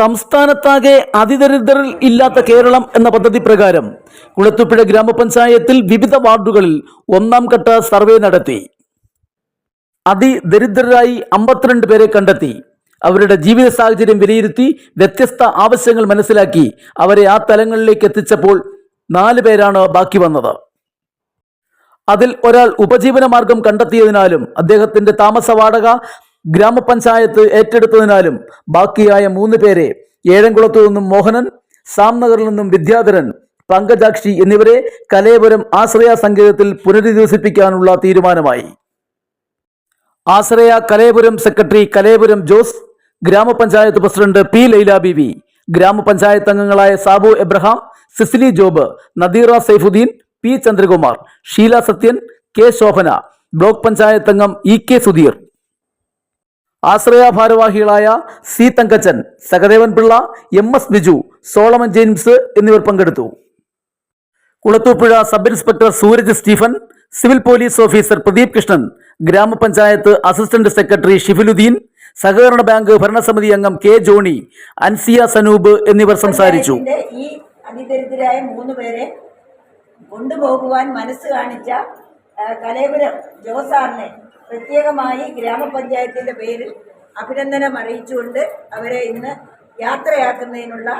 സംസ്ഥാനത്താകെ അതിദരിദ്രർ ഇല്ലാത്ത കേരളം എന്ന പദ്ധതി പ്രകാരം കുളത്തുപുഴ ഗ്രാമപഞ്ചായത്തിൽ വിവിധ വാർഡുകളിൽ ഒന്നാം ഘട്ട സർവേ നടത്തി. അതിദരിദ്രരായി അമ്പത്തിരണ്ട് പേരെ കണ്ടെത്തി. അവരുടെ ജീവിത സാഹചര്യം വിലയിരുത്തി വ്യത്യസ്ത ആവശ്യങ്ങൾ മനസ്സിലാക്കി അവരെ ആ തലങ്ങളിലേക്ക് എത്തിച്ചപ്പോൾ നാല് പേരാണ് ബാക്കി വന്നത്. അതിൽ ഒരാൾ ഉപജീവന മാർഗം കണ്ടെത്തിയതിനാലും അദ്ദേഹത്തിന്റെ താമസ വാടക ഗ്രാമപഞ്ചായത്ത് ഏറ്റെടുത്തതിനാലും ബാക്കിയായ മൂന്ന് പേരെ ഏഴംകുളത്തു നിന്നും മോഹനൻ സാംനഗറിൽ നിന്നും വിദ്യാധരൻ പങ്കജാക്ഷി എന്നിവരെ കലയപുരം ആശ്രയ സങ്കേതത്തിൽ പുനരധിവസിപ്പിക്കാനുള്ള തീരുമാനമായി. Ashraya Kalayapuram secretary Kalayapuram Jose grama panchayat president P Laila Beevi grama panchayat അംഗങ്ങളായ Sabu Abraham Cicily Job Nadeera Saifuddin P Chandrakumar Sheela Sathyan K Shobhana block panchayat അംഗം ഇ കെ സുധീർ ആശ്രയ ഭാരവാഹികളായ C Thankachan Sahadevan Pillai M S Biju Solomon James എന്നിവർ പങ്കെടുത്തു. Kulathupuzha sub inspector Sooraj Stephen civil police officer Pradeep Krishnan grama panchayat assistant secretary ഷിഫിലുദ്ദീൻ സഹകരണ bank ഭരണസമിതി അംഗം K Johnny Ansiya Sanoob എന്നിവർ സംസാരിച്ചു. ഈ അതിദരിദ്രരായ മൂന്ന് പേരെ കൊണ്ടുപോകുവാൻ മനസ്സ് കാണിച്ച കലേപുരം ജോസാറിനെ പ്രത്യേകമായി ഗ്രാമപഞ്ചായത്തിന്റെ പേരിൽ അഭിനന്ദനം അറിയിച്ചുകൊണ്ട് അവരെ ഇന്ന് യാത്രയാക്കുന്നതിനുള്ള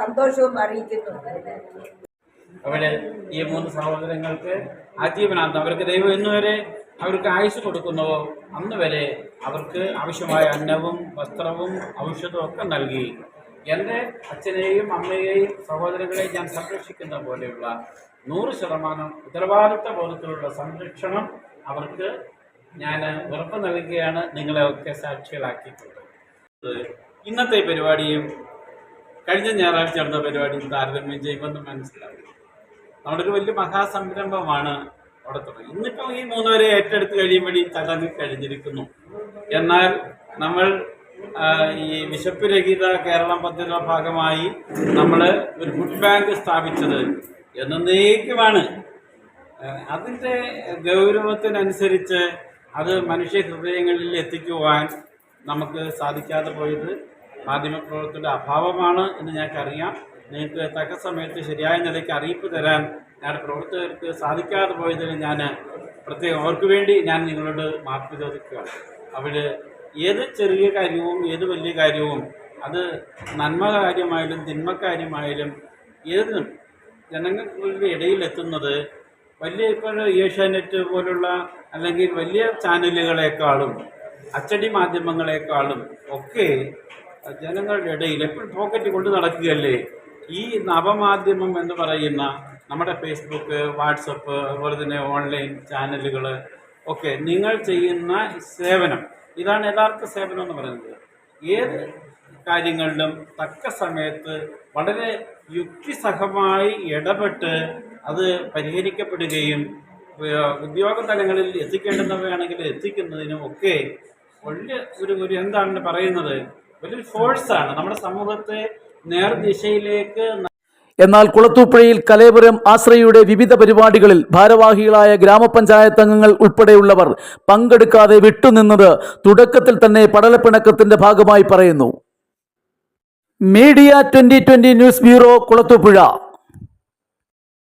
സന്തോഷവും അറിയിക്കുന്നു. അവർ ഈ മൂന്ന് സഹോദരങ്ങൾക്ക് ആജീവനാന്തം അവർക്ക് ദൈവം ഇന്നുവരെ അവർക്ക് ആയുസ് കൊടുക്കുന്നുവോ അന്ന് വരെ അവർക്ക് ആവശ്യമായ അന്നവും വസ്ത്രവും ഔഷധവും ഒക്കെ നൽകി. എന്റെ അച്ഛനെയും അമ്മയെയും സഹോദരങ്ങളെയും ഞാൻ സംരക്ഷിക്കുന്ന പോലെയുള്ള നൂറ് ശതമാനം ഉത്തരവാദിത്ത ബോധത്തിലുള്ള സംരക്ഷണം അവർക്ക് ഞാൻ ഉറപ്പ് നൽകുകയാണ്. നിങ്ങളെ ഒക്കെ സാക്ഷികളാക്കിയിട്ടുള്ളത് ഇന്നത്തെ പരിപാടിയും കഴിഞ്ഞ ഞായറാഴ്ച നടന്ന പരിപാടിയും താരതമ്യം ചെയ്യുമെന്ന് മനസ്സിലാക്കി നമ്മുടെ ഒരു വലിയ മഹാസംരംഭമാണ് അവിടെ തുടങ്ങി. ഇന്നിപ്പോൾ ഈ മൂന്നുപേരെ ഏറ്റെടുത്ത് കഴിയുമ്പോൾ ചടങ്ങ് കഴിഞ്ഞിരിക്കുന്നു. എന്നാൽ നമ്മൾ ഈ വിശപ്പ് രഹിത കേരളം പദ്ധതിയുടെ ഭാഗമായി നമ്മൾ ഒരു ഫുഡ് ബാങ്ക് സ്ഥാപിച്ചത് എന്നേക്കുമാണ്. അതിന്റെ ഗൗരവത്തിനനുസരിച്ച് അത് മനുഷ്യ ഹൃദയങ്ങളിൽ എത്തിക്കുവാൻ നമുക്ക് സാധിക്കാതെ പോയത് മാധ്യമപ്രവർത്തകരുടെ അഭാവമാണ് എന്ന് ഞങ്ങൾക്കറിയാം. നിങ്ങൾക്ക് തക്ക സമയത്ത് ശരിയായ നിലയ്ക്ക് അറിയിപ്പ് തരാൻ ഞാൻ പ്രവർത്തകർക്ക് സാധിക്കാതെ പോയതിന് ഞാൻ പ്രത്യേകം അവർക്ക് വേണ്ടി ഞാൻ നിങ്ങളോട് മാപ്പ് ചോദിക്കുകയാണ്. അവർ ഏത് ചെറിയ കാര്യവും ഏത് വലിയ കാര്യവും അത് നന്മ കാര്യമായാലും തിന്മ കാര്യമായാലും ഏതിനും ജനങ്ങളുടെ ഇടയിൽ എത്തുന്നത് വലിയ ഇപ്പോൾ ഏഷ്യാനെറ്റ് പോലുള്ള അല്ലെങ്കിൽ വലിയ ചാനലുകളെക്കാളും അച്ചടി മാധ്യമങ്ങളെക്കാളും ഒക്കെ ജനങ്ങളുടെ ഇടയിൽ എപ്പോഴും പോക്കറ്റ് കൊണ്ട് നടക്കുകയല്ലേ? ഈ നവമാധ്യമം എന്ന് പറയുന്ന നമ്മുടെ ഫേസ്ബുക്ക് വാട്സപ്പ് അതുപോലെ തന്നെ ഓൺലൈൻ ചാനലുകൾ ഒക്കെ നിങ്ങൾ ചെയ്യുന്ന സേവനം ഇതാണ് യഥാർത്ഥ സേവനം എന്ന് പറയുന്നത്. ഏത് കാര്യങ്ങളിലും തക്ക സമയത്ത് വളരെ യുക്തിസഹമായി ഇടപെട്ട് അത് പരിഹരിക്കപ്പെടുകയും ഉദ്യോഗ തലങ്ങളിൽ എത്തിക്കേണ്ടുന്നവയാണെങ്കിൽ എത്തിക്കുന്നതിനും ഒക്കെ വലിയ ഒരു ഒരു എന്താണ് പറയുന്നത്? വലിയൊരു ഫോഴ്സാണ് നമ്മുടെ സമൂഹത്തെ നേർദിശയിലേക്ക് എന്നാൽ കുളത്തൂപ്പുഴയിൽ കലേപുരം ആശ്രയയുടെ വിവിധ പരിപാടികളിൽ ഭാരവാഹികളായ ഗ്രാമപഞ്ചായത്ത് അംഗങ്ങൾ ഉൾപ്പെടെയുള്ളവർ പങ്കെടുക്കാതെ വിട്ടുനിന്നത് തുടക്കത്തിൽ തന്നെ പടലപ്പിണക്കത്തിന്റെ ഭാഗമായി പറയുന്നു. Media twenty twenty news bureau Kulathupuzha.